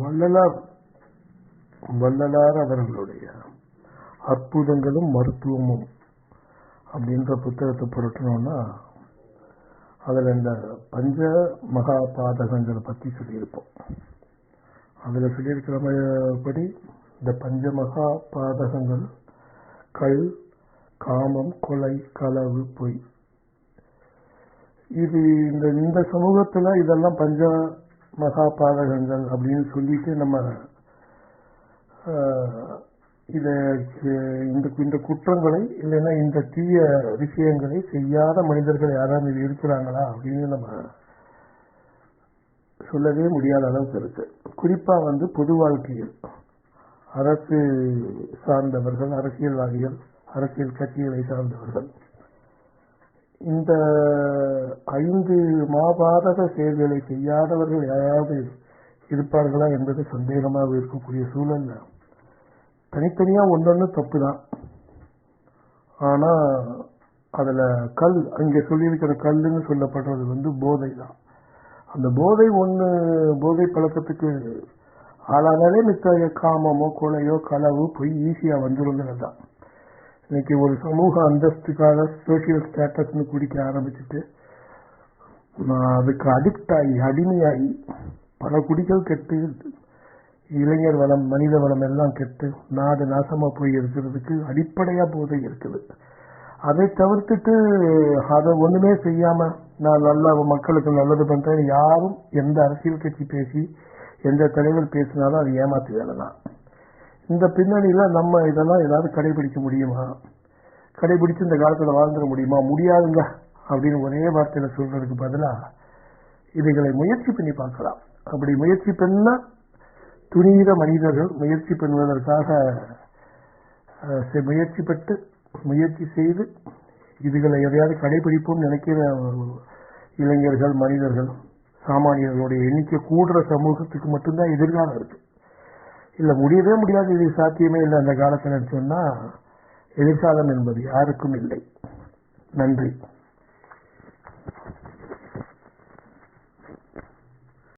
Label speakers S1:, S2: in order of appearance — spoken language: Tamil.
S1: வள்ளலார் வள்ளலார் அவர்களுடைய அற்புதங்களும் மருத்துவமும் அப்படின்ற புத்தகத்தை புரட்டணும்னா அதில் இந்த பஞ்ச மகா பாதகங்களை பற்றி சொல்லியிருப்போம். அதில் சொல்லியிருக்கிற படி இந்த பஞ்சமகா பாதகங்கள் கல் காமம் கொலை களவு பொய். இது இந்த இந்த சமூகத்தில் இதெல்லாம் பஞ்ச மகா பாதகங்கள் அப்படின்னு சொல்லிட்டு நம்ம இதை இந்த இந்த குற்றங்களை இல்லைன்னா இந்த தீய விஷயங்களை செய்யாத மனிதர்கள் யாராவது இருக்கிறாங்களா அப்படின்னு நம்ம சொல்லவே முடியாத அளவுக்கு இருக்கு. குறிப்பா வந்து பொது வாழ்க்கையில் அரசு சார்ந்தவர்கள் அரசியல்வாதிகள் அரசியல் கட்சிகளை சார்ந்தவர்கள் இந்த ஐந்து மாபாதக செயல்களை செய்யாதவர்கள் யாராவது இருப்பார்களா என்பது சந்தேகமாக இருக்கக்கூடிய சூழல்ல. தனித்தனியா ஒன்னொன்னு தப்பு தான் ஆனா அதுல கல் அங்க சொல்லியிருக்கிற கல்லுன்னு சொல்லப்படுறது வந்து போதை தான் அந்த போதை ஒண்ணு போதை பழக்கத்துக்கு ஆளானாலே மித்த காமமோ கொலையோ களவு பொய் ஈஸியா வந்துருங்கிறது தான் இன்னைக்கு ஒரு சமூக அந்தஸ்துக்காக சோசியல் ஸ்டேட்டஸ்னு குடிக்க ஆரம்பிச்சுட்டு நான் அதுக்கு அடிக்ட் ஆகி அடிமையாகி பல குடிகள் கெட்டு இளைஞர் வளம் மனித வளம் எல்லாம் கெட்டு நாடு நாசமாக போய் இருக்கிறதுக்கு அடிப்படையாக போதை இருக்குது. அதை தவிர்த்துட்டு அதை ஒன்றுமே செய்யாமல் நான் நல்லா மக்களுக்கு நல்லது பண்ணுறேன் யாரும் எந்த அரசியல் கட்சி பேசி எந்த தலைவர் பேசினாலும் அது ஏமாத்து வேலை தான் இந்த பின்னணியில் நம்ம இதெல்லாம் ஏதாவது கடைபிடிக்க முடியுமா? கடைபிடிச்சு இந்த காலத்தில் வாழ்ந்துட முடியுமா? முடியாதுங்க. அப்படின்னு ஒரே வார்த்தையில் சொல்றதுக்கு பதிலாக இவைகளை முயற்சி பண்ணி பார்க்கலாம். அப்படி முயற்சி பண்ணால் துணிகிற மனிதர்கள் முயற்சி பண்ணுவதற்காக செ- முயற்சி பட்டு முயற்சி செய்து இதுகளை எதையாவது கடைபிடிப்போம் நினைக்கிற இளைஞர்கள் மனிதர்கள் சாமானியர்களுடைய எண்ணிக்கை கூடுற சமூகத்துக்கு மட்டும்தான் எதிர்காலம் இருக்கு. இல்ல முடியவே முடியாது. இது சாத்தியமே இல்லை. அந்த காலத்தில் சொன்னா எதிர்காலம் என்பது யாருக்கும் இல்லை. நன்றி.